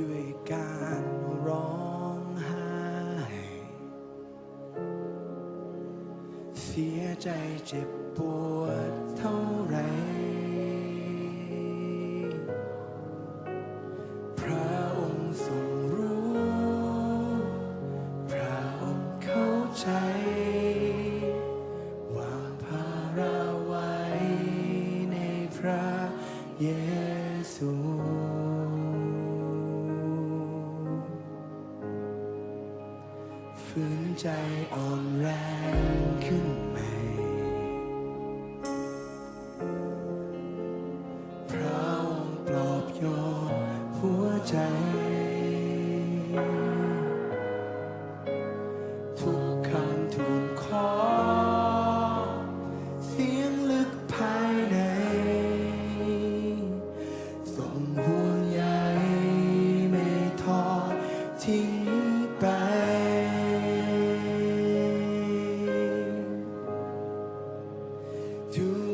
ด้วยการร้องไห้ เสียใจเจ็บปวด ฝืนใจอ่อนแรงขึ้นใหม่ พระองปลอบโยนหัวใจ to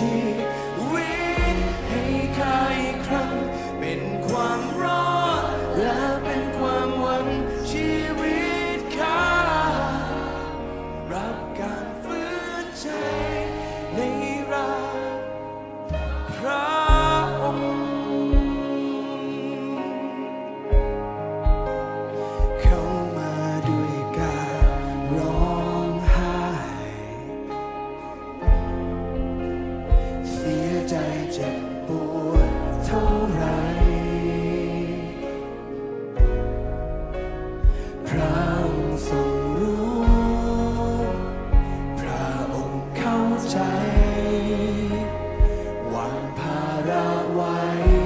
cheek Why?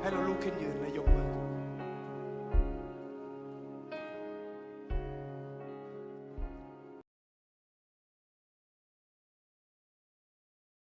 ให้เราลุกขึ้นยืนและยกมือ